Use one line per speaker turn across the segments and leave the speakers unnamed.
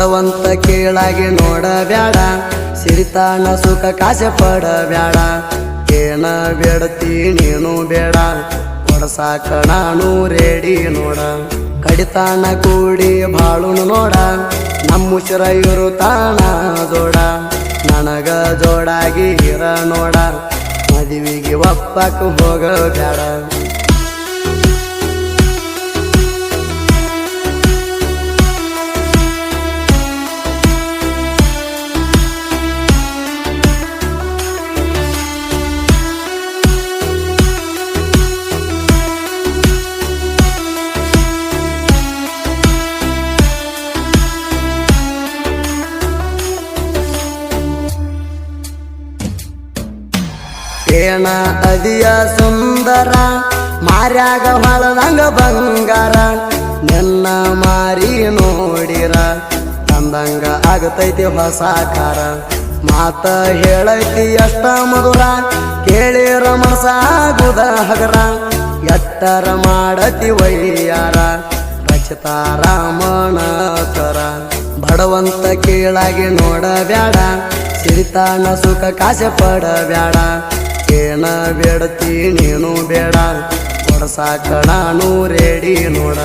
ಬಡವಂತ ಕೇಳಾಗಿ ನೋಡಬ್ಯಾಡ. ಸಿರಿತಾನ ಸುಖ ಕಾಸೆ ಪಡಬ್ಯಾಡ. ಏನ ಬೇಡತಿ ನೀನು ಬೇಡ. ಕೊಡಸಾಕ ನಾನು ರೇಡಿ ನೋಡ. ಕಡಿತಾನ ಕೂಡಿ ಬಾಳುನು ನೋಡ. ನಮ್ಮುಸಿರ ಇರು ತಾಣ ಜೋಡ. ನನಗ ಜೋಡಾಗಿ ಇರ ನೋಡ. ಮದುವಿಗೆ ಒಪ್ಪಕ ಹೋಗ ಏನ ಅದಿಯ ಸುಂದರ, ಮಾರ್ಯಾಗ ಹೊಳದಂಗ ಬಂಗಾರ. ನಿನ್ನ ಮಾರಿ ನೋಡಿರ, ತಂದಂಗ ಆಗತೈತಿ ಹೊಸ ಕಾರ ಮಾತ ಹೇಳೈತಿ ಅಷ್ಟ ಮಧುರ, ಕೇಳಿರ ಮಸಾಗುದ ಹಗರ. ಎತ್ತರ ಮಾಡತಿ ವೈಯಾರ ರಚಿತಾರ ಮಣಕರ ಬಡವಂತ ಕೇಳಾಗಿ ನೋಡಬ್ಯಾಡ, ಸಿರಿತಾನ ಸುಖ ಕಾಸೆ ಪಡಬ್ಯಾಡ. ಏನ ಬೇಡತಿ ನೀನು ಬೇಡ. ಕೊಡಸಾಕ ನಾನು ರೆಡಿ ನೋಡ.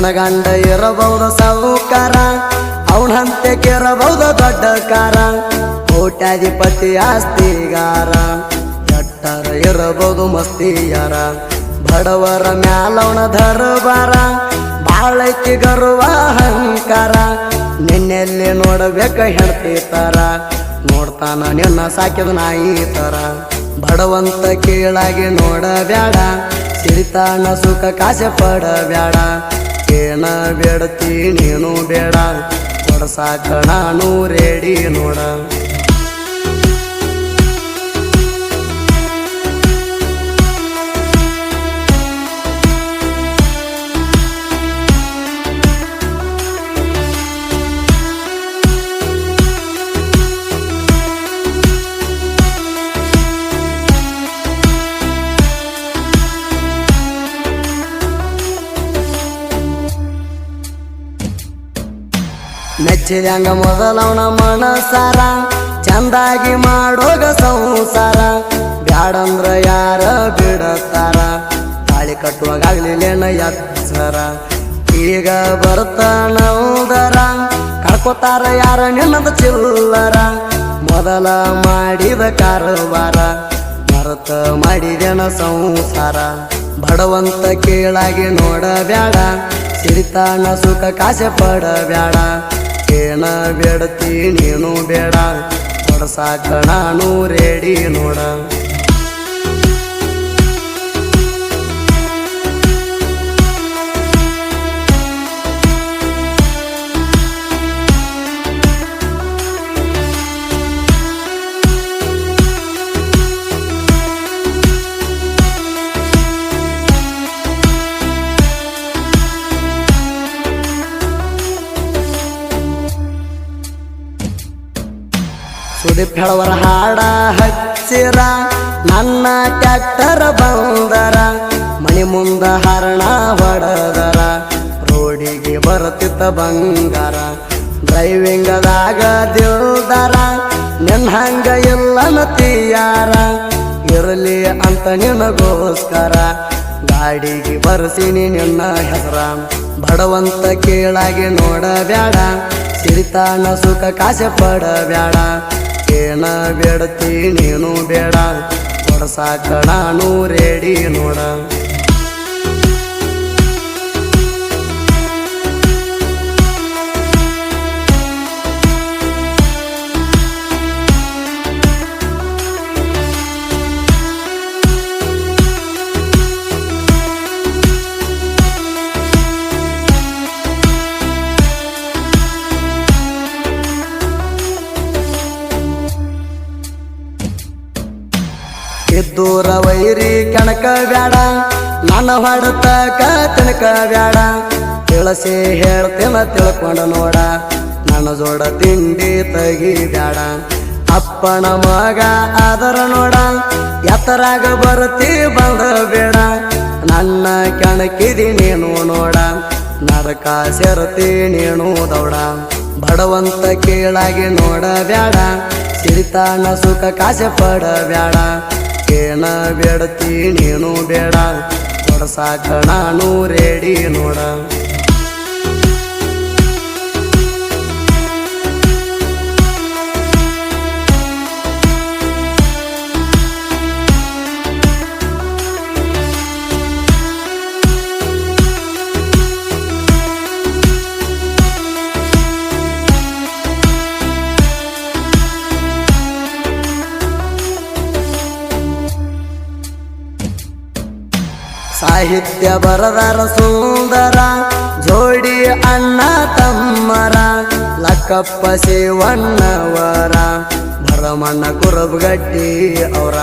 ನಿನಗಂಡ ಇರಬಹುದು ಸಾಹುಕಾರ ಅವನಂತೆ ಕೆರಬಹುದು ದೊಡ್ಡ ಕಾರ. ಕೋಟ್ಯಾಧಿಪತಿ ಆಸ್ತಿಗಾರ. ಕೆಟ್ಟರ ಇರಬಹುದು ಮಸ್ತಿಯಾರ. ಬಡವರ ಮ್ಯಾಲವನ ದರ್ಬಾರ. ಬಾಳೈತಿ ಗರ್ವ ಅಹಂಕಾರ. ನಿನ್ನೆಲ್ಲಿ ನೋಡಬೇಕ ಹೆಣ್ತಿತಾರ ನೋಡ್ತಾನ ನಿನ್ನ ಸಾಕಿದ ನಾಯಿ ತರ. ಬಡವಂತ ಕೀಳಾಗಿ ನೋಡಬೇಡ ಸಿರಿತಾಣ ಸುಖ ಕಾಸೆ ಪಡಬ್ಯಾಡ. ಏನ ಬೇಡತಿ ನೀನು ಬೇಡ. ಕೊಡಸಾಕ ನಾನು ರೆಡಿ ನೋಡ. ಮೆಚ್ಚಿದಂಗ ಮೊದಲವನ ಮನಸಾರ, ಚಂದಾಗಿ ಮಾಡೋಗ ಸಂಸಾರ. ಬ್ಯಾಡಂದ್ರ ಯಾರ ಬಿಡತಾರ? ತಾಳಿ ಕಟ್ಟುವಾಗಲಿಲ್ಲೇನ ಎತ್ತರ. ಈಗ ಬರ್ತಾನೌದರ ಕಳ್ಕೊತಾರ ಯಾರ ನಿನ್ನದ ಚಿಲ್ಲರ. ಮೊದಲ ಮಾಡಿದ ಕಾರವಾರ, ಮರತ ಮಾಡಿದೇನ ಸಂಸಾರ. ಬಡವಂತ ಕೇಳಾಗಿ ನೋಡಬ್ಯಾಡ ಸಿರಿತಾನ ಸುಖ ಕಾಸೆ ಪಡಬ್ಯಾಡ. ಏನ ಬೇಡತಿ ನೀನು ಬೇಡ. ಕೊಡಸಾಕ ನಾನು ರೇಡಿ ನೋಡ. ಹೇಳವರ ಹಾಡ ಹಚ್ಚಿರ, ನನ್ನ ಟ್ಯಾಕ್ಟರ್ ಬಂದರ, ಮಣಿ ಮುಂದ ಹರಣ ಹೊಡೆದರ, ರೋಡಿಗೆ ಬರುತ್ತಿದ್ದ ಬಂಗಾರ, ಡ್ರೈವಿಂಗದಾಗ ದಿಲ್ದಾರ ನಿನ್ನ ಹಂಗ ಇಲ್ಲ ತೀಯಾರ, ಇರಲಿ ಅಂತ ನಿನಗೋಸ್ಕರ, ಗಾಡಿಗೆ ಬರ್ಸಿನಿ ನಿನ್ನ ಹೆಸರ, ಬಡವಂತ ಕೇಳಾಗಿ ನೋಡಬ್ಯಾಡ ಸಿರಿತಾನ ಸುಖ ಕಾಸೆ ಪಡಬ್ಯಾಡ ಏನ ಬೇಡತಿ ನೀನು ಬೇಡ. ಕೊಡಸಾಕ ನಾನು ರೆಡಿ ನೋಡ. ಇದ್ದೂರ ವೈರಿ ಕಣಕ ಬ್ಯಾಡ, ನನ್ನ ಹೊಡತಕ ಕಣಕ ಬ್ಯಾಡ. ತಿಳಿಸಿ ಹೇಳ್ತೇನ ತಿಳ್ಕೊಂಡ ನೋಡ, ನನ್ನ ಜೋಡ ತಿಂಡಿ ತಗಿ ಬ್ಯಾಡ. ಅಪ್ಪನ ಮಗ ಆದರ ನೋಡ, ಎತ್ತರಾಗ ಬರುತ್ತಿ ಬಂದ ಬೇಡ. ನನ್ನ ಕೆಣಕಿದಿ ನೀನು ನೋಡ, ನರಕ ಸೆರತಿ ನೀನು ದೌಡ. ಬಡವಂತ ಕೇಳಾಗಿ ನೋಡ ಬ್ಯಾಡ, ಸಿರಿತಾನ ಸುಖ ಕಾಸೆ ಪಡ ಏನ ಬೇಡತಿ ನೀನು ಬೇಡ. ಕೊಡಸಾಕ ನಾನು ರೆಡಿ ನೋಡ. ಸಾಹಿತ್ಯ ಬರದರ ಸುಂದರ, ಜೋಡಿ ಅಣ್ಣ ತಮ್ಮರ, ಲಕ್ಕಪ್ಪ ಶಿವಣ್ಣವರ, ಭರಮಣ್ಣ ಕುರಬಗಟ್ಟಿ ಅವರ.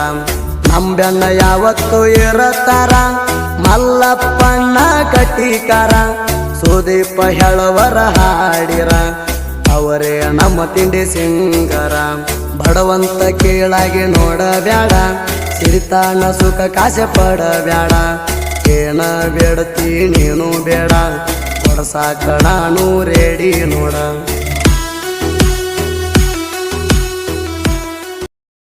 ನಂಬೆಣ್ಣ ಯಾವತ್ತು ಇರತಾರ, ಮಲ್ಲಪ್ಪಣ್ಣ ಕಟ್ಟಿಕಾರ ಸುದೀಪ ಹೇಳವರ ಹಾಡಿರ. ಅವರೇ ನಮ್ಮ ತಿಂಡಿ ಸಿಂಗರ, ಬಡವಂತ ಕೀಳಾಗಿ ನೋಡಬ್ಯಾಡ, ಸಿರಿತಾಣ ಸುಖ ಕಾಸೆ ಪಡಬ್ಯಾಡ. ಏನ ಬೇಡತಿ ನೀನು ಬೇಡ. ಕೊಡಸಾಕ ನಾನು ರೆಡಿ ನೋಡ.